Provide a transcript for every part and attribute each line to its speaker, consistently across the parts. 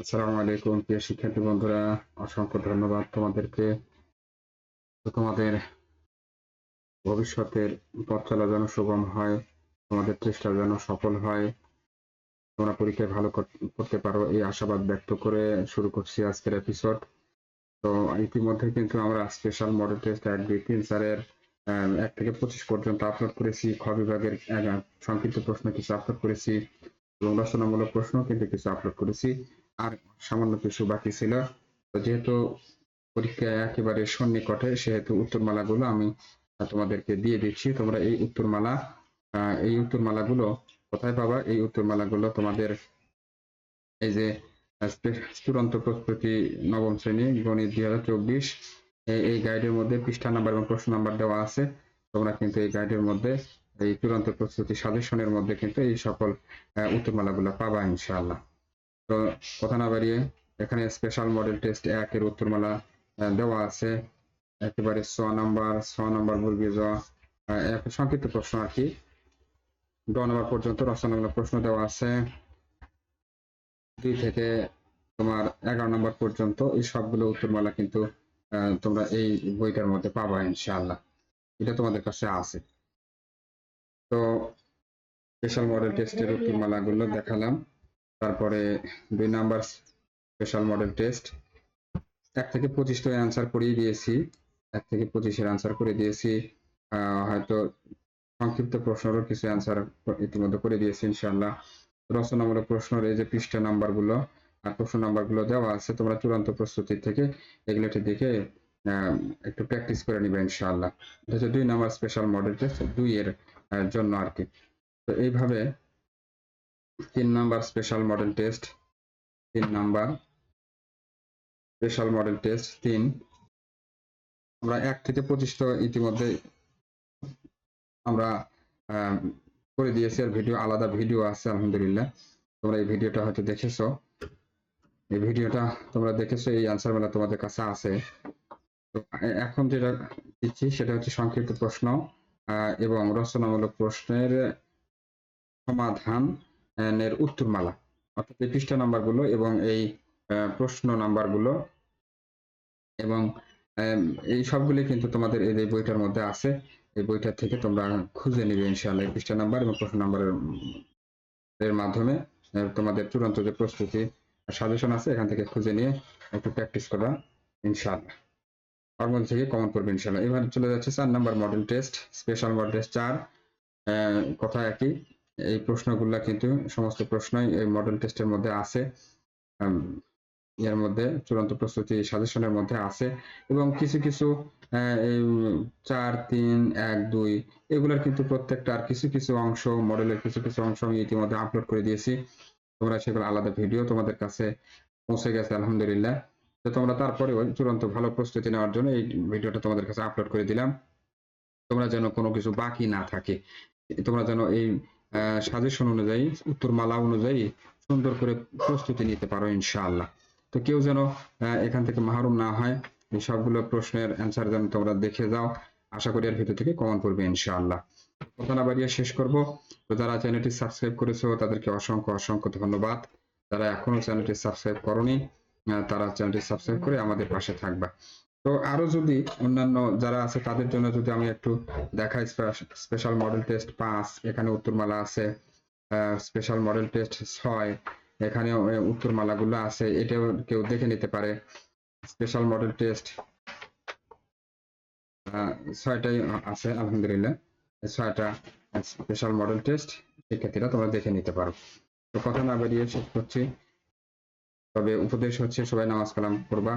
Speaker 1: আসসালামু আলাইকুম, প্রিয় শিক্ষার্থী বন্ধুরা। অসংখ্য ধন্যবাদ তোমাদেরকে। তোমাদের ভবিষ্যতের পথ চলা যেন সুগম হয়, তোমাদের চেষ্টা যেন সফল হয়, তোমরা পরীক্ষায় ভালো করতে পারো এই আশাবাদ ব্যক্ত করে শুরু করছি আজকের এপিসোড তো ইতিমধ্যে কিন্তু আমরা স্পেশাল মডেল টেস্ট এক দুই তিন স্যারের এক থেকে পঁচিশ পর্যন্ত আপলোড করেছি। খ বিভাগের সংক্ষিপ্ত প্রশ্ন কিছু আপলোড করেছি এবং রচনামূলক প্রশ্ন কিন্তু কিছু আপলোড করেছি। আর সামান্য কিছু বাকি ছিল। তো যেহেতু পরীক্ষা একেবারে সন্নিকটে, সেহেতু উত্তরমালাগুলো আমি তোমাদেরকে দিয়ে দিচ্ছি। তোমরা এই উত্তরমালা এই উত্তরমালাগুলো কোথায় পাবা? এই উত্তরমালাগুলো তোমাদের, এই যে চূড়ান্ত প্রস্তুতি নবম শ্রেণি, গণিত দুই হাজার চব্বিশ এই গাইডের মধ্যে পৃষ্ঠা নাম্বার এবং প্রশ্ন নাম্বার দেওয়া আছে। তোমরা কিন্তু এই গাইডের মধ্যে, এই চূড়ান্ত প্রস্তুতি সাজেশনের মধ্যে কিন্তু এই সকল উত্তরমালাগুলো পাবা ইনশাআল্লাহ। তো কথা না বাড়িয়ে এখানে স্পেশাল মডেল টেস্ট একের উত্তরমালা আহ, দেওয়া আছে। একেবারে ছ নাম্বার ছ নাম্বার জ, এক সংক্ষিপ্ত প্রশ্ন আর কি। ড নাম্বার পর্যন্ত রচনামূলক প্রশ্ন দেওয়া আছে। দুই থেকে তোমার এগারো নম্বর পর্যন্ত এই সবগুলো উত্তরমালা কিন্তু তোমরা এই বইটার মধ্যে পাবা ইনশাআল্লাহ। এটা তোমাদের কাছে আছে। তো স্পেশাল মডেল টেস্টের উত্তরমালাগুলো দেখালাম। তারপরে দুই নাম্বার স্পেশাল মডেল টেস্ট এক থেকে পঁচিশ তো অ্যান্সার করিয়ে দিয়েছি। এক থেকে পঁচিশের অ্যান্সার করে দিয়েছি। হয়তো সংক্ষিপ্ত প্রশ্নেরও কিছু অ্যান্সার ইতিমধ্যে করে দিয়েছি ইনশাআল্লাহ। রচনামূলক প্রশ্নের এই যে পৃষ্ঠা নাম্বারগুলো আর প্রশ্ন নাম্বারগুলো দেওয়া আছে, তোমরা চূড়ান্ত প্রস্তুতি থেকে এগুলোটি দেখে একটু প্র্যাকটিস করে নিবে ইনশাল্লাহ এটা হচ্ছে দুই নাম্বার স্পেশাল মডেল টেস্ট দুই এর জন্য আর কি। তো এইভাবে তিন নাম্বার স্পেশাল মডেল টেস্ট তিন নাম্বার স্পেশাল মডেল টেস্ট তিন। আমরা এক থেকে পঁচিশ ইতিমধ্যে আমরা করে দিয়েছি আর ভিডিও আলাদা ভিডিও আছে, আলহামদুলিল্লাহ। তোমরা এই ভিডিওটা হয়তো দেখেছ। এই ভিডিওটা তোমরা দেখেছ, এই আনসার মেলা তোমাদের কাছে আছে। তো এখন যেটা দিচ্ছি, সেটা হচ্ছে সংক্ষিপ্ত প্রশ্ন এবং রচনামূলক প্রশ্নের সমাধান। এর উত্তরমালা। অর্থাৎ এই পৃষ্ঠা নাম্বারগুলো এবং এই প্রশ্ন নাম্বারগুলো এবং এই সবগুলি কিন্তু তোমাদের এই বইটার মধ্যে আছে, এই বইটা থেকে তোমরা খুঁজে নিবে ইনশাআল্লাহ পৃষ্ঠা নাম্বার এবং প্রশ্ন নাম্বারের, এর মাধ্যমে তোমাদের চূড়ান্ত যে প্রস্তুতি সাজেশন আছে, এখান থেকে খুঁজে নিয়ে একটু প্র্যাকটিস করবা ইনশাআল্লাহ। তার থেকে কমন করবে ইনশাআল্লাহ। এবার চলে যাচ্ছে চার number model test special model test চার কথা একই। এই প্রশ্নগুলা কিন্তু সমস্ত প্রশ্নই এই মডেল টেস্টের মধ্যে আছে এর মধ্যে চূড়ান্ত প্রস্তুতি সাজেশনের মধ্যে আছে এবং কিছু কিছু চার, তিন, এক, দুই এগুলোর কিন্তু প্রত্যেকটা আর কিছু কিছু অংশ মডেলের কিছু কিছু অংশ আমি ইতিমধ্যে আপলোড করে দিয়েছি। তোমরা সেগুলো আলাদা ভিডিও তোমাদের কাছে পৌঁছে গেছে, আলহামদুলিল্লাহ। তো তোমরা তারপরে চূড়ান্ত ভালো প্রস্তুতি নেওয়ার জন্য এই ভিডিওটা তোমাদের কাছে আপলোড করে দিলাম। তোমরা যেন কোনো কিছু বাকি না থাকে, তোমরা যেন এই সাজেশন অনুযায়ী, উত্তরমালা অনুযায়ী সুন্দর করে প্রস্তুতি নিতে পারো, ইনশাআল্লাহ। তো কেউ যেন এখান থেকে মাহরুম না হয়, এই সবগুলো প্রশ্নের অ্যান্সার যেন তোমরা দেখে যাও, আশা করি এর ভিতর থেকে কমন করবে ইনশাআল্লাহ। কথা না বাড়িয়ে শেষ করব। তো যারা চ্যানেলটি সাবস্ক্রাইব করেছ, তাদেরকে অসংখ্য অসংখ্য ধন্যবাদ। যারা এখনও চ্যানেলটি সাবস্ক্রাইব করনি তারা চ্যানেলটি সাবস্ক্রাইব করে আমাদের পাশে থাকবা। তো আরও যদি অন্যান্য যারা আছে তাদের জন্য যদি আমি একটু দেখাই স্পেশাল মডেল টেস্ট পাঁচ এখানে উত্তরমালা আছে স্পেশাল মডেল টেস্ট ছয় এখানেও আহ, উত্তরমালাগুলো আছে এটাও কেউ দেখে নিতে পারে। স্পেশাল মডেল টেস্ট ছয়টাই আছে আলহামদুলিল্লাহ। ছয়টা স্পেশাল মডেল টেস্ট শিক্ষার্থীরা তোমরা দেখে নিতে পারো। তো কথা না বাড়িয়ে শেষ করছি। তবে উপদেশ হচ্ছে সবাই নামাজ কালাম করবা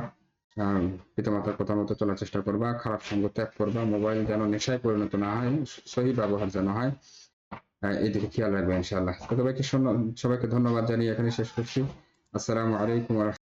Speaker 1: পিতামাতার কথা মতো চলার চেষ্টা করবা খারাপ সঙ্গ ত্যাগ করবা মোবাইল যেন নেশায় পরিণত না হয় সহি ব্যবহার যেন হয় আহ, এইদিকে খেয়াল রাখবে ইনশাআল্লাহ। তো সবাইকে সবাইকে ধন্যবাদ জানিয়ে এখানে শেষ করছি। আসসালামু আলাইকুম